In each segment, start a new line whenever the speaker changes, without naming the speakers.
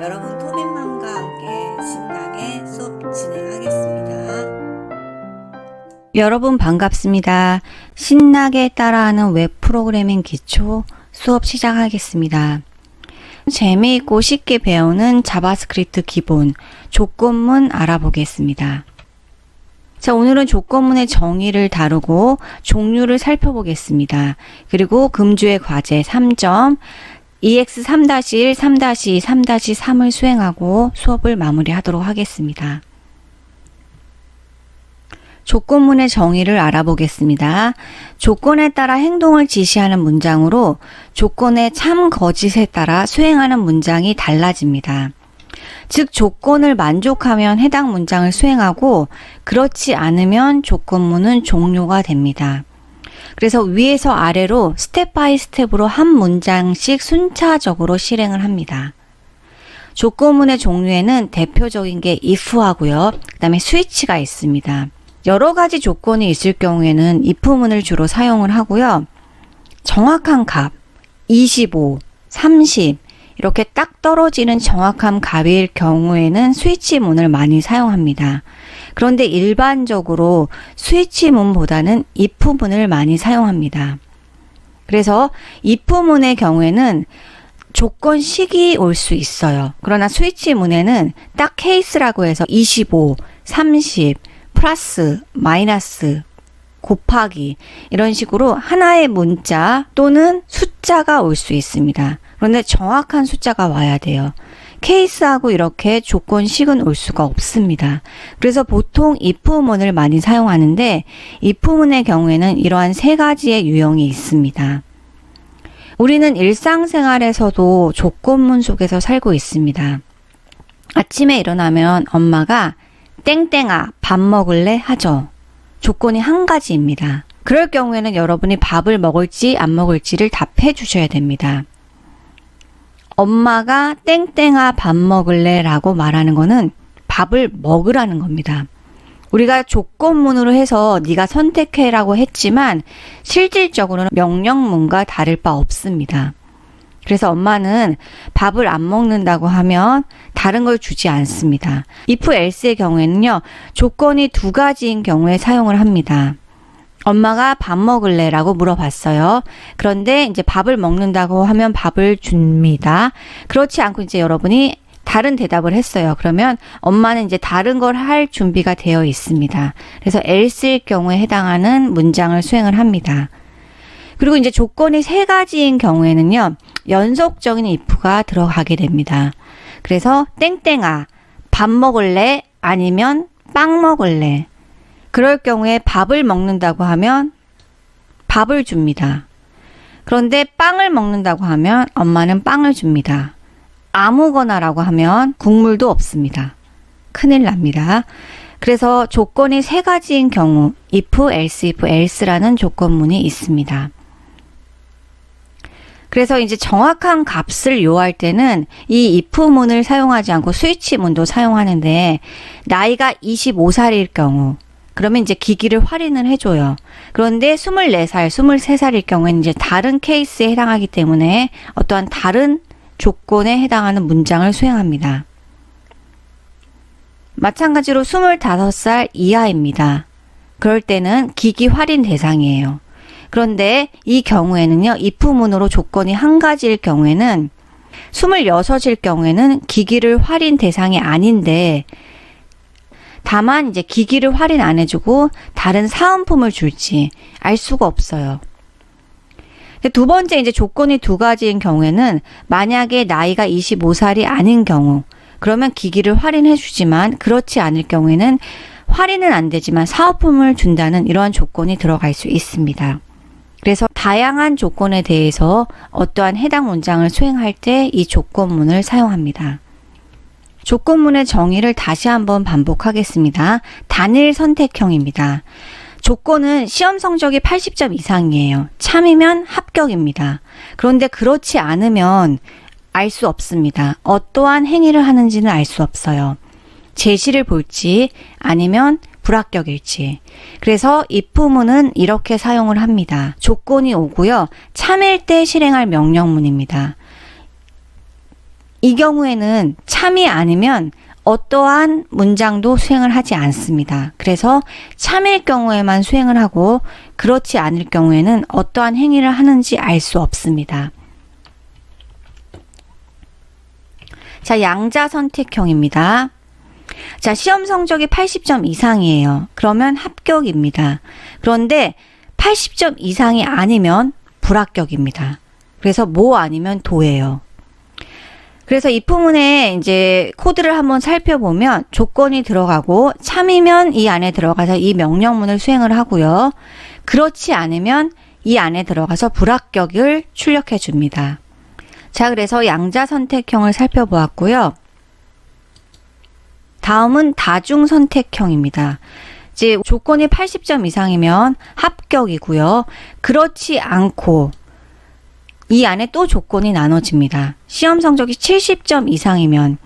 여러분 토민맘과 함께 신나게 수업 진행하겠습니다.
여러분 반갑습니다. 신나게 따라하는 웹 프로그래밍 기초 수업 시작하겠습니다. 재미있고 쉽게 배우는 자바스크립트 기본 조건문 알아보겠습니다. 자, 오늘은 조건문의 정의를 다루고 종류를 살펴보겠습니다. 그리고 금주의 과제 3점, EX 3-1, 3-2, 3-3을 수행하고 수업을 마무리하도록 하겠습니다. 조건문의 정의를 알아보겠습니다. 조건에 따라 행동을 지시하는 문장으로 조건의 참 거짓에 따라 수행하는 문장이 달라집니다. 즉, 조건을 만족하면 해당 문장을 수행하고 그렇지 않으면 조건문은 종료가 됩니다. 그래서 위에서 아래로 스텝 바이 스텝으로 한 문장씩 순차적으로 실행을 합니다. 조건문의 종류에는 대표적인 게 if하고요. 그 다음에 switch가 있습니다. 여러 가지 조건이 있을 경우에는 if문을 주로 사용을 하고요. 정확한 값, 25, 30, 이렇게 딱 떨어지는 정확한 값일 경우에는 스위치문을 많이 사용합니다. 그런데 일반적으로 스위치문보다는 if문을 많이 사용합니다. 그래서 if문의 경우에는 조건식이 올 수 있어요. 그러나 스위치문에는 딱 케이스라고 해서 25, 30, 플러스, 마이너스, 곱하기 이런 식으로 하나의 문자 또는 숫자가 올 수 있습니다. 그런데 정확한 숫자가 와야 돼요. 케이스하고 이렇게 조건식은 올 수가 없습니다. 그래서 보통 if문을 많이 사용하는데 if문의 경우에는 이러한 세 가지의 유형이 있습니다. 우리는 일상생활에서도 조건문 속에서 살고 있습니다. 아침에 일어나면 엄마가 땡땡아 밥 먹을래 하죠. 조건이 한 가지입니다. 그럴 경우에는 여러분이 밥을 먹을지 안 먹을지를 답해 주셔야 됩니다. 엄마가 땡땡아 밥 먹을래 라고 말하는 거는 밥을 먹으라는 겁니다. 우리가 조건문으로 해서 네가 선택해라고 했지만 실질적으로는 명령문과 다를 바 없습니다. 그래서 엄마는 밥을 안 먹는다고 하면 다른 걸 주지 않습니다. if else의 경우에는요, 조건이 두 가지인 경우에 사용을 합니다. 엄마가 밥 먹을래? 라고 물어봤어요. 그런데 이제 밥을 먹는다고 하면 밥을 줍니다. 그렇지 않고 이제 여러분이 다른 대답을 했어요. 그러면 엄마는 이제 다른 걸 할 준비가 되어 있습니다. 그래서 else일 경우에 해당하는 문장을 수행을 합니다. 그리고 이제 조건이 세 가지인 경우에는요, 연속적인 if가 들어가게 됩니다. 그래서 땡땡아, 밥 먹을래? 아니면 빵 먹을래? 그럴 경우에 밥을 먹는다고 하면 밥을 줍니다. 그런데 빵을 먹는다고 하면 엄마는 빵을 줍니다. 아무거나라고 하면 국물도 없습니다. 큰일 납니다. 그래서 조건이 세 가지인 경우 if, else, if, else라는 조건문이 있습니다. 그래서 이제 정확한 값을 요할 때는 이 if문을 사용하지 않고 스위치문도 사용하는데 나이가 25살일 경우 그러면 이제 기기를 할인을 해줘요. 그런데 24살, 23살일 경우에는 이제 다른 케이스에 해당하기 때문에 어떠한 다른 조건에 해당하는 문장을 수행합니다. 마찬가지로 25살 이하입니다. 그럴 때는 기기 할인 대상이에요. 그런데 이 경우에는요, if문으로 조건이 한 가지일 경우에는 26일 경우에는 기기를 할인 대상이 아닌데 다만 이제 기기를 할인 안 해주고 다른 사은품을 줄지 알 수가 없어요. 두 번째 이제 조건이 두 가지인 경우에는 만약에 나이가 25살이 아닌 경우 그러면 기기를 할인해 주지만 그렇지 않을 경우에는 할인은 안 되지만 사은품을 준다는 이러한 조건이 들어갈 수 있습니다. 그래서 다양한 조건에 대해서 어떠한 해당 문장을 수행할 때 이 조건문을 사용합니다. 조건문의 정의를 다시 한번 반복하겠습니다. 단일 선택형입니다. 조건은 시험 성적이 80점 이상이에요. 참이면 합격입니다. 그런데 그렇지 않으면 알 수 없습니다. 어떠한 행위를 하는지는 알 수 없어요. 제시를 볼지 아니면 불합격일지. 그래서 if문은 이렇게 사용을 합니다. 조건이 오고요. 참일 때 실행할 명령문입니다. 이 경우에는 참이 아니면 어떠한 문장도 수행을 하지 않습니다. 그래서 참일 경우에만 수행을 하고 그렇지 않을 경우에는 어떠한 행위를 하는지 알 수 없습니다. 자, 양자 선택형입니다. 자, 시험 성적이 80점 이상이에요. 그러면 합격입니다. 그런데 80점 이상이 아니면 불합격입니다. 그래서 뭐 아니면 도예요. 그래서 이 부분에 이제 코드를 한번 살펴보면 조건이 들어가고 참이면 이 안에 들어가서 이 명령문을 수행을 하고요. 그렇지 않으면 이 안에 들어가서 불합격을 출력해 줍니다. 자, 그래서 양자 선택형을 살펴보았고요. 다음은 다중 선택형입니다. 이제 조건이 80점 이상이면 합격이고요. 그렇지 않고 이 안에 또 조건이 나눠집니다. 시험 성적이 70점 이상이면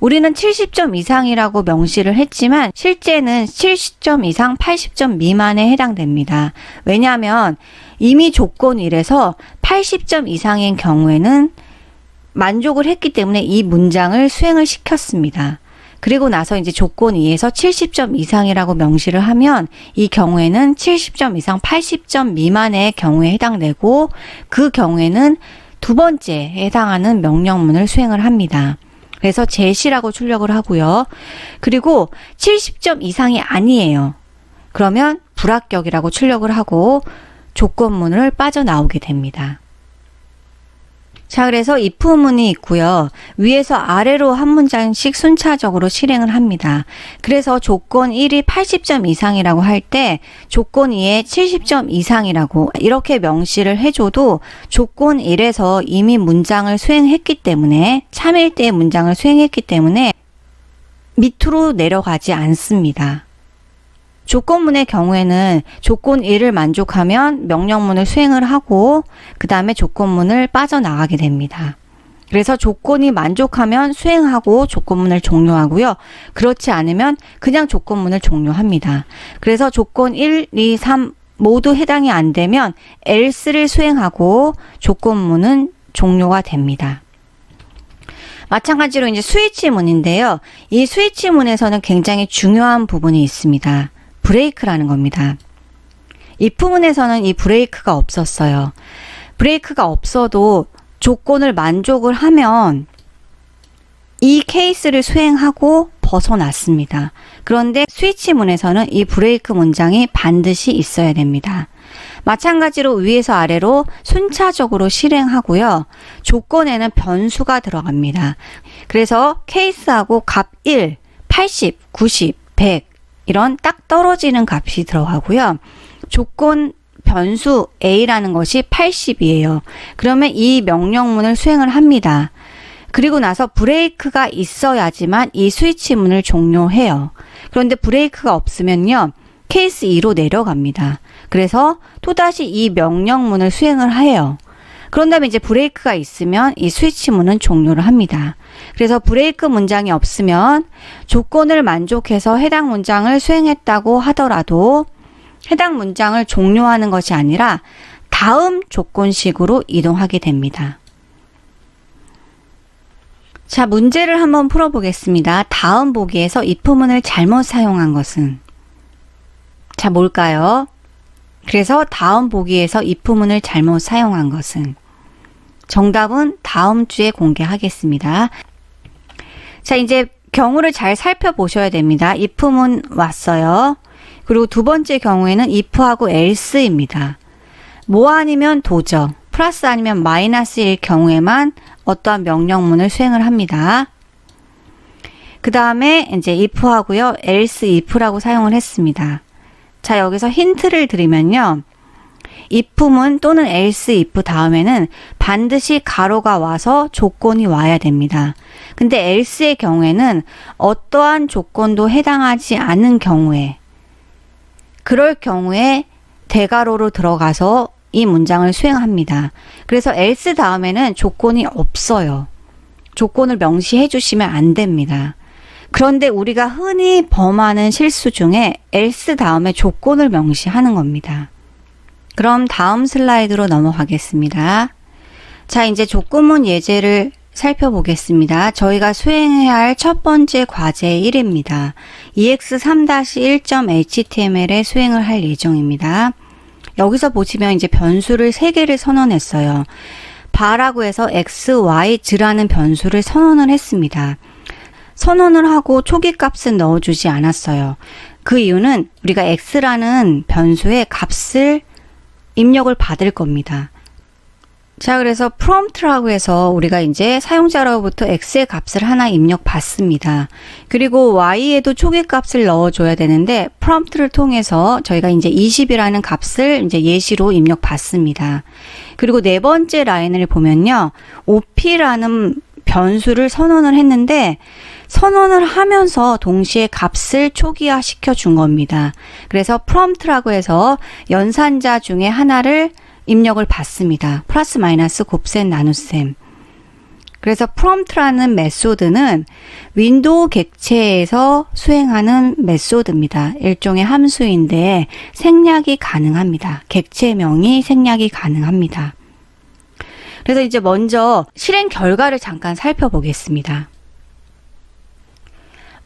우리는 70점 이상이라고 명시를 했지만 실제는 70점 이상 80점 미만에 해당됩니다. 왜냐하면 이미 조건 1에서 80점 이상인 경우에는 만족을 했기 때문에 이 문장을 수행을 시켰습니다. 그리고 나서 이제 조건 2에서 70점 이상이라고 명시를 하면 이 경우에는 70점 이상 80점 미만의 경우에 해당되고 그 경우에는 두 번째에 해당하는 명령문을 수행을 합니다. 그래서 제시라고 출력을 하고요. 그리고 70점 이상이 아니에요. 그러면 불합격이라고 출력을 하고 조건문을 빠져나오게 됩니다. 자, 그래서 if문이 있고요. 위에서 아래로 한 문장씩 순차적으로 실행을 합니다. 그래서 조건 1이 80점 이상이라고 할 때 조건 2에 70점 이상이라고 이렇게 명시를 해줘도 조건 1에서 이미 문장을 수행했기 때문에 참일 때 문장을 수행했기 때문에 밑으로 내려가지 않습니다. 조건문의 경우에는 조건 1을 만족하면 명령문을 수행을 하고 그 다음에 조건문을 빠져나가게 됩니다. 그래서 조건이 만족하면 수행하고 조건문을 종료하고요. 그렇지 않으면 그냥 조건문을 종료합니다. 그래서 조건 1, 2, 3 모두 해당이 안 되면 else를 수행하고 조건문은 종료가 됩니다. 마찬가지로 이제 스위치문인데요. 이 스위치문에서는 굉장히 중요한 부분이 있습니다. 브레이크라는 겁니다. 이 부분에서는 이 브레이크가 없었어요. 브레이크가 없어도 조건을 만족을 하면 이 케이스를 수행하고 벗어났습니다. 그런데 스위치문에서는 이 브레이크 문장이 반드시 있어야 됩니다. 마찬가지로 위에서 아래로 순차적으로 실행하고요. 조건에는 변수가 들어갑니다. 그래서 케이스하고 값 1, 80, 90, 100 이런 딱 떨어지는 값이 들어가고요. 조건 변수 A라는 것이 80이에요. 그러면 이 명령문을 수행을 합니다. 그리고 나서 브레이크가 있어야지만 이 스위치 문을 종료해요. 그런데 브레이크가 없으면요. 케이스 2로 내려갑니다. 그래서 또다시 이 명령문을 수행을 해요. 그런 다음에 이제 브레이크가 있으면 이 스위치 문은 종료를 합니다. 그래서 브레이크 문장이 없으면 조건을 만족해서 해당 문장을 수행했다고 하더라도 해당 문장을 종료하는 것이 아니라 다음 조건식으로 이동하게 됩니다. 자, 문제를 한번 풀어보겠습니다. 다음 보기에서 if문을 잘못 사용한 것은? 자, 뭘까요? 그래서 다음 보기에서 if문을 잘못 사용한 것은? 정답은 다음 주에 공개하겠습니다. 자, 이제 경우를 잘 살펴보셔야 됩니다. if문 왔어요. 그리고 두 번째 경우에는 if하고 else입니다. 뭐 아니면 도죠. 플러스 아니면 마이너스일 경우에만 어떠한 명령문을 수행을 합니다. 그 다음에 이제 if하고요. else if라고 사용을 했습니다. 자, 여기서 힌트를 드리면요. If문 또는 else if 다음에는 반드시 가로가 와서 조건이 와야 됩니다. 근데 else의 경우에는 어떠한 조건도 해당하지 않은 경우에 그럴 경우에 대가로로 들어가서 이 문장을 수행합니다. 그래서 else 다음에는 조건이 없어요. 조건을 명시해 주시면 안 됩니다. 그런데 우리가 흔히 범하는 실수 중에 else 다음에 조건을 명시하는 겁니다. 그럼 다음 슬라이드로 넘어가겠습니다. 자, 이제 조건문 예제를 살펴보겠습니다. 저희가 수행해야 할 첫 번째 과제 1입니다. EX3-1.html의 수행을 할 예정입니다. 여기서 보시면 이제 변수를 3개를 선언했어요. 바라고 해서 x, y, z라는 변수를 선언을 했습니다. 선언을 하고 초기 값은 넣어주지 않았어요. 그 이유는 우리가 x라는 변수의 값을 입력을 받을 겁니다. 자, 그래서 prompt라고 해서 우리가 이제 사용자로부터 x의 값을 하나 입력 받습니다. 그리고 y에도 초기 값을 넣어줘야 되는데 prompt를 통해서 저희가 이제 20이라는 값을 이제 예시로 입력 받습니다. 그리고 네 번째 라인을 보면요. op라는 변수를 선언을 했는데 선언을 하면서 동시에 값을 초기화 시켜 준 겁니다. 그래서 prompt라고 해서 연산자 중에 하나를 입력을 받습니다. 플러스 마이너스 곱셈 나눗셈. 그래서 prompt라는 메소드는 윈도우 객체에서 수행하는 메소드입니다. 일종의 함수인데 생략이 가능합니다. 객체명이 생략이 가능합니다. 그래서 이제 먼저 실행 결과를 잠깐 살펴보겠습니다.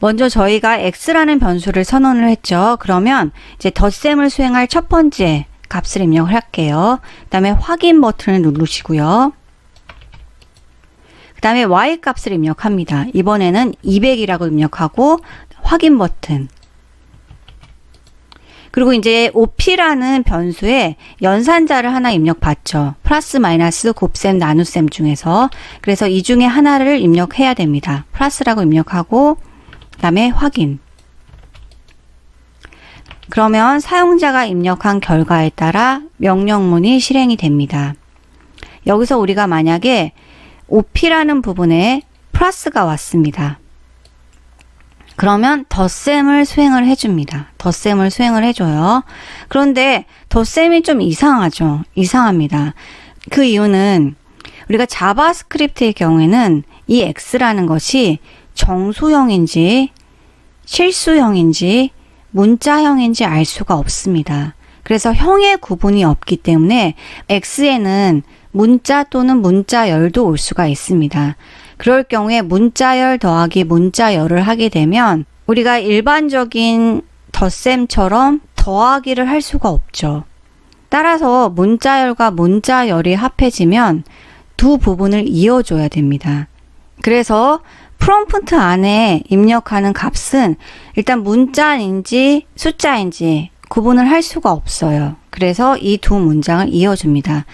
먼저 저희가 x라는 변수를 선언을 했죠. 그러면 이제 덧셈을 수행할 첫 번째 값을 입력을 할게요. 그 다음에 확인 버튼을 누르시고요. 그 다음에 y 값을 입력합니다. 이번에는 200이라고 입력하고 확인 버튼. 그리고 이제 op라는 변수에 연산자를 하나 입력받죠. 플러스 마이너스 곱셈 나눗셈 중에서 그래서 이 중에 하나를 입력해야 됩니다. 플러스라고 입력하고 그 다음에 확인. 그러면 사용자가 입력한 결과에 따라 명령문이 실행이 됩니다. 여기서 우리가 만약에 op라는 부분에 플러스가 왔습니다. 그러면 덧셈을 수행을 해줍니다. 덧셈을 수행을 해줘요. 그런데 덧셈이 좀 이상하죠. 이상합니다. 그 이유는 우리가 자바스크립트의 경우에는 이 x라는 것이 정수형인지 실수형인지 문자형인지 알 수가 없습니다. 그래서 형의 구분이 없기 때문에 x에는 문자 또는 문자열도 올 수가 있습니다. 그럴 경우에 문자열 더하기 문자열을 하게 되면 우리가 일반적인 덧셈처럼 더하기를 할 수가 없죠. 따라서 문자열과 문자열이 합해지면 두 부분을 이어줘야 됩니다. 그래서 프롬프트 안에 입력하는 값은 일단 문자인지 숫자인지 구분을 할 수가 없어요. 그래서 이 두 문장을 이어줍니다.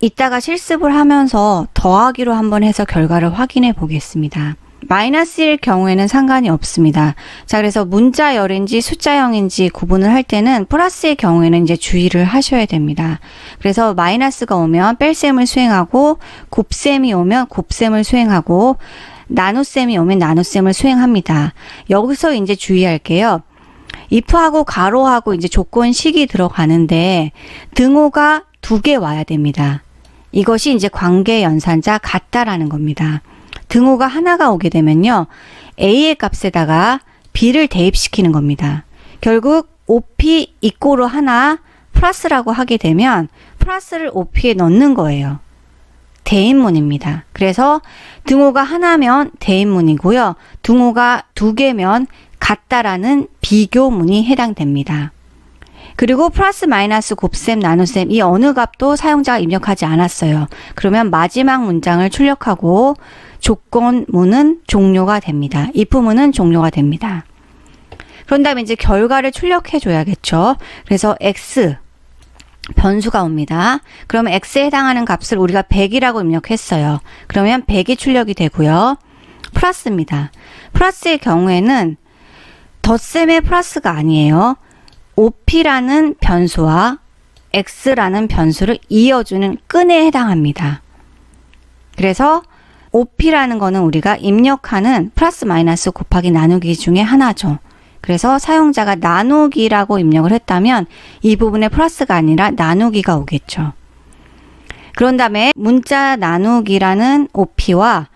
이따가 실습을 하면서 더하기로 한번 해서 결과를 확인해 보겠습니다. 마이너스일 경우에는 상관이 없습니다. 자, 그래서 문자열인지 숫자형인지 구분을 할 때는 플러스의 경우에는 이제 주의를 하셔야 됩니다. 그래서 마이너스가 오면 뺄셈을 수행하고 곱셈이 오면 곱셈을 수행하고 나눗셈이 오면 나눗셈을 수행합니다. 여기서 이제 주의할게요. if하고 가로하고 이제 조건식이 들어가는데 등호가 두 개 와야 됩니다. 이것이 이제 관계 연산자 같다라는 겁니다. 등호가 하나가 오게 되면요. A의 값에다가 B를 대입시키는 겁니다. 결국 OP 이꼬로 하나 플러스라고 하게 되면 플러스를 OP에 넣는 거예요. 대인문입니다. 그래서 등호가 하나면 대인문이고요. 등호가 두 개면 같다라는 비교문이 해당됩니다. 그리고 플러스 마이너스 곱셈 나눗셈 이 어느 값도 사용자가 입력하지 않았어요. 그러면 마지막 문장을 출력하고 조건문은 종료가 됩니다. if문은 종료가 됩니다. 그런 다음에 이제 결과를 출력해 줘야겠죠. 그래서 x 변수가 옵니다. 그러면 x에 해당하는 값을 우리가 100이라고 입력했어요. 그러면 100이 출력이 되고요. 플러스입니다. 플러스의 경우에는 덧셈의 플러스가 아니에요. Op라는 변수와 x라는 변수를 이어주는 끈에 해당합니다. 그래서 op라는 거는 우리가 입력하는 플러스 마이너스 곱하기 나누기 중에 하나죠. 그래서 사용자가 나누기라고 입력을 했다면 이 부분에 플러스가 아니라 나누기가 오겠죠. 그런 다음에 문자 나누기라는 op와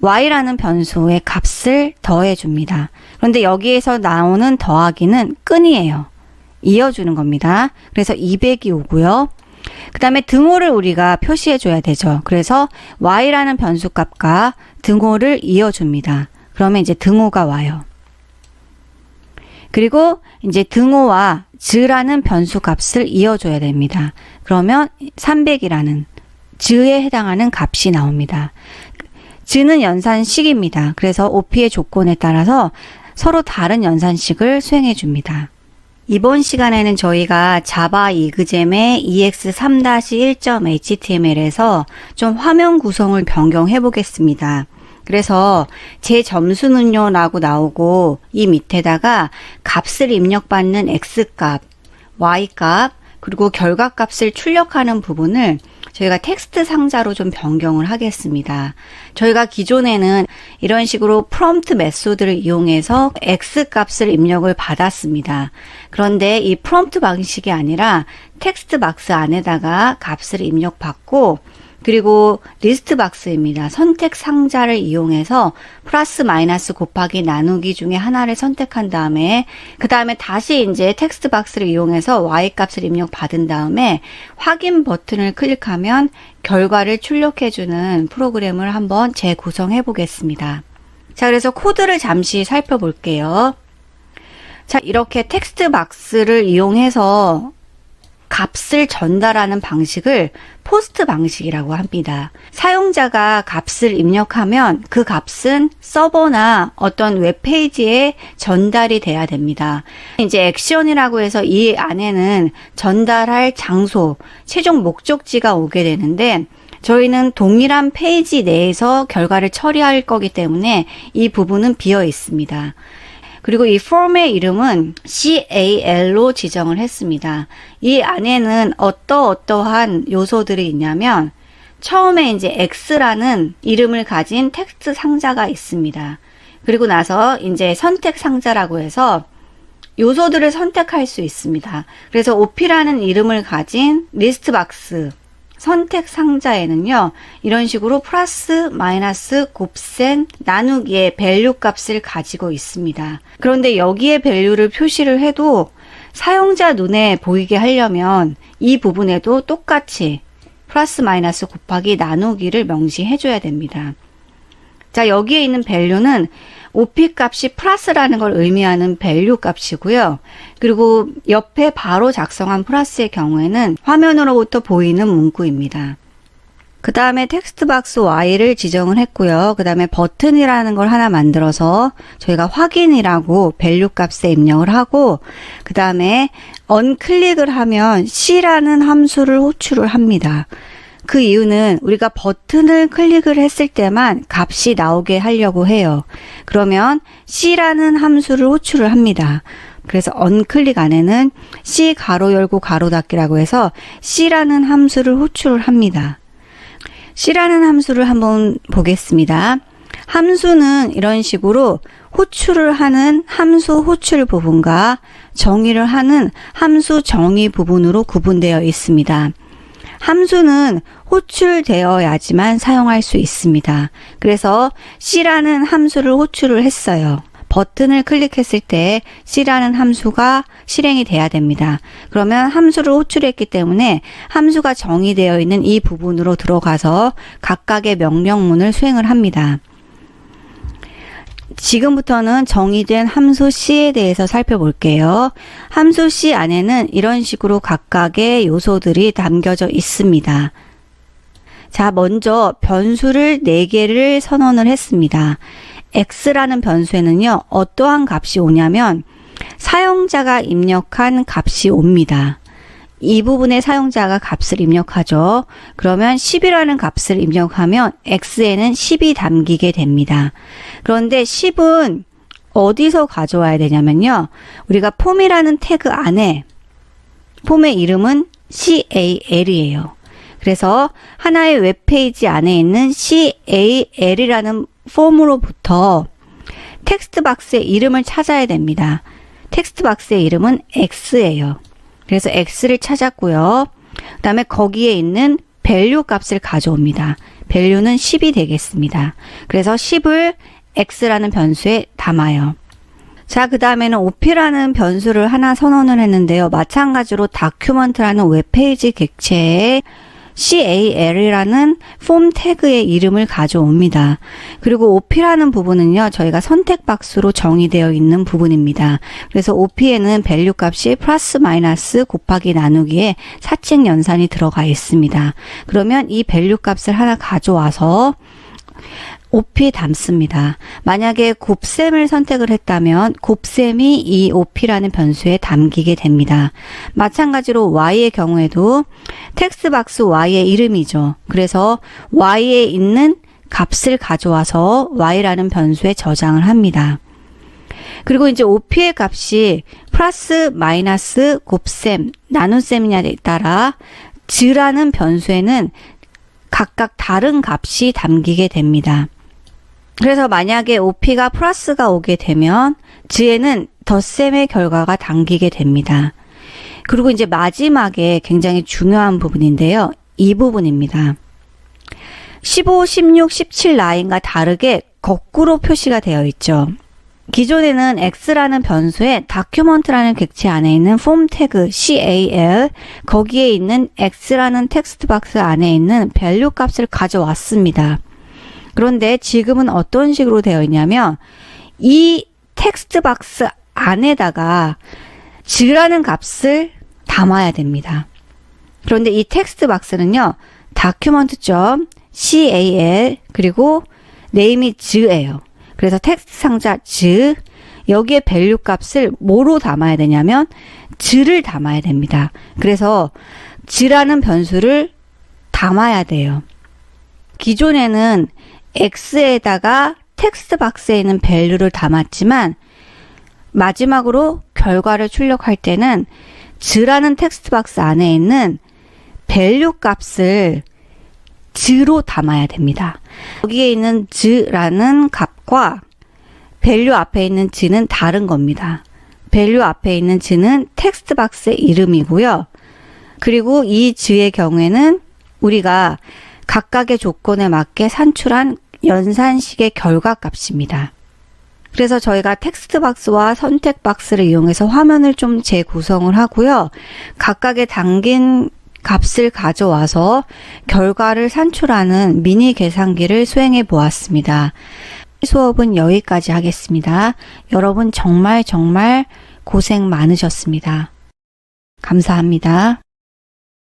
y라는 변수의 값을 더해 줍니다. 그런데 여기에서 나오는 더하기는 끈이에요. 이어주는 겁니다. 그래서 200이 오고요. 그 다음에 등호를 우리가 표시해 줘야 되죠. 그래서 y라는 변수값과 등호를 이어줍니다. 그러면 이제 등호가 와요. 그리고 이제 등호와 즈라는 변수값을 이어줘야 됩니다. 그러면 300이라는 즈에 해당하는 값이 나옵니다. 즈는 연산식입니다. 그래서 OP의 조건에 따라서 서로 다른 연산식을 수행해 줍니다. 이번 시간에는 저희가 자바 이그잼의 ex3-1.html에서 좀 화면 구성을 변경해 보겠습니다. 그래서 제 점수는요 라고 나오고 이 밑에다가 값을 입력받는 x값, y값, 그리고 결과값을 출력하는 부분을 저희가 텍스트 상자로 좀 변경을 하겠습니다. 저희가 기존에는 이런 식으로 프롬프트 메소드를 이용해서 x 값을 입력을 받았습니다. 그런데 이 프롬프트 방식이 아니라 텍스트 박스 안에다가 값을 입력받고 그리고 리스트 박스입니다. 선택 상자를 이용해서 플러스 마이너스 곱하기 나누기 중에 하나를 선택한 다음에 그 다음에 다시 이제 텍스트 박스를 이용해서 y 값을 입력 받은 다음에 확인 버튼을 클릭하면 결과를 출력해 주는 프로그램을 한번 재구성해 보겠습니다. 자, 그래서 코드를 잠시 살펴볼게요. 자, 이렇게 텍스트 박스를 이용해서 값을 전달하는 방식을 포스트 방식이라고 합니다. 사용자가 값을 입력하면 그 값은 서버나 어떤 웹페이지에 전달이 돼야 됩니다. 이제 액션이라고 해서 이 안에는 전달할 장소, 최종 목적지가 오게 되는데 저희는 동일한 페이지 내에서 결과를 처리할 거기 때문에 이 부분은 비어 있습니다. 그리고 이 폼의 이름은 CAL로 지정을 했습니다. 이 안에는 어떠 어떠한 요소들이 있냐면 처음에 이제 X라는 이름을 가진 텍스트 상자가 있습니다. 그리고 나서 이제 선택 상자라고 해서 요소들을 선택할 수 있습니다. 그래서 OP라는 이름을 가진 리스트 박스, 선택 상자에는요, 이런 식으로 플러스, 마이너스, 곱셈, 나누기의 밸류 값을 가지고 있습니다. 그런데 여기에 밸류를 표시를 해도 사용자 눈에 보이게 하려면 이 부분에도 똑같이 플러스, 마이너스 곱하기 나누기를 명시해줘야 됩니다. 자, 여기에 있는 밸류는 OP 값이 플러스라는 걸 의미하는 밸류 값이고요. 그리고 옆에 바로 작성한 플러스의 경우에는 화면으로부터 보이는 문구입니다. 그 다음에 텍스트 박스 Y를 지정을 했고요. 그 다음에 버튼이라는 걸 하나 만들어서 저희가 확인이라고 밸류 값에 입력을 하고 그 다음에 언클릭을 하면 C라는 함수를 호출을 합니다. 그 이유는 우리가 버튼을 클릭을 했을 때만 값이 나오게 하려고 해요. 그러면 C라는 함수를 호출을 합니다. 그래서 언클릭 안에는 C 가로 열고 가로 닫기라고 해서 C라는 함수를 호출을 합니다. C라는 함수를 한번 보겠습니다. 함수는 이런 식으로 호출을 하는 함수 호출 부분과 정의를 하는 함수 정의 부분으로 구분되어 있습니다. 함수는 호출되어야지만 사용할 수 있습니다. 그래서 C라는 함수를 호출을 했어요. 버튼을 클릭했을 때 C라는 함수가 실행이 돼야 됩니다. 그러면 함수를 호출했기 때문에 함수가 정의되어 있는 이 부분으로 들어가서 각각의 명령문을 수행을 합니다. 지금부터는 정의된 함수 C에 대해서 살펴볼게요. 함수 C 안에는 이런 식으로 각각의 요소들이 담겨져 있습니다. 자, 먼저 변수를 4개를 선언을 했습니다. x라는 변수에는요, 어떠한 값이 오냐면 사용자가 입력한 값이 옵니다. 이 부분에 사용자가 값을 입력하죠. 그러면 10이라는 값을 입력하면 x에는 10이 담기게 됩니다. 그런데 10은 어디서 가져와야 되냐면요. 우리가 폼이라는 태그 안에 폼의 이름은 CAL이에요. 그래서 하나의 웹페이지 안에 있는 CAL이라는 폼으로부터 텍스트 박스의 이름을 찾아야 됩니다. 텍스트 박스의 이름은 X예요. 그래서 X를 찾았고요. 그 다음에 거기에 있는 밸류 값을 가져옵니다. 밸류는 10이 되겠습니다. 그래서 10을 X라는 변수에 담아요. 자, 그 다음에는 OP라는 변수를 하나 선언을 했는데요. 마찬가지로 다큐먼트라는 웹페이지 객체에 CAL이라는 폼 태그의 이름을 가져옵니다. 그리고 OP라는 부분은요, 저희가 선택 박스로 정의되어 있는 부분입니다. 그래서 OP에는 밸류 값이 플러스 마이너스 곱하기 나누기에 사칙 연산이 들어가 있습니다. 그러면 이 밸류 값을 하나 가져와서 OP 담습니다. 만약에 곱셈을 선택을 했다면 곱셈이 이 OP라는 변수에 담기게 됩니다. 마찬가지로 Y의 경우에도 텍스트박스 Y의 이름이죠. 그래서 Y에 있는 값을 가져와서 Y라는 변수에 저장을 합니다. 그리고 이제 OP의 값이 플러스, 마이너스, 곱셈, 나눗셈이냐에 따라 즈라는 변수에는 각각 다른 값이 담기게 됩니다. 그래서 만약에 OP가 플러스가 오게 되면 즈에는 덧셈의 결과가 담기게 됩니다. 그리고 이제 마지막에 굉장히 중요한 부분인데요. 이 부분입니다. 15, 16, 17 라인과 다르게 거꾸로 표시가 되어 있죠. 기존에는 x라는 변수에 다큐먼트라는 객체 안에 있는 폼 태그 cal 거기에 있는 x라는 텍스트 박스 안에 있는 밸류 값을 가져왔습니다. 그런데 지금은 어떤 식으로 되어 있냐면 이 텍스트 박스 안에다가 즈라는 값을 담아야 됩니다. 그런데 이 텍스트 박스는요. document.cal 그리고 네임이 즈예요. 그래서 텍스트 상자 즈 여기에 밸류 값을 뭐로 담아야 되냐면 즈를 담아야 됩니다. 그래서 즈라는 변수를 담아야 돼요. 기존에는 x에다가 텍스트 박스에 있는 밸류를 담았지만 마지막으로 결과를 출력할 때는 즈라는 텍스트 박스 안에 있는 밸류 값을 즈로 담아야 됩니다. 여기에 있는 즈라는 값과 밸류 앞에 있는 즈는 다른 겁니다. 밸류 앞에 있는 즈는 텍스트 박스의 이름이고요. 그리고 이 즈의 경우에는 우리가 각각의 조건에 맞게 산출한 연산식의 결과 값입니다. 그래서 저희가 텍스트 박스와 선택 박스를 이용해서 화면을 좀 재구성을 하고요. 각각의 담긴 값을 가져와서 결과를 산출하는 미니 계산기를 수행해 보았습니다. 수업은 여기까지 하겠습니다. 여러분 정말 정말 고생 많으셨습니다. 감사합니다.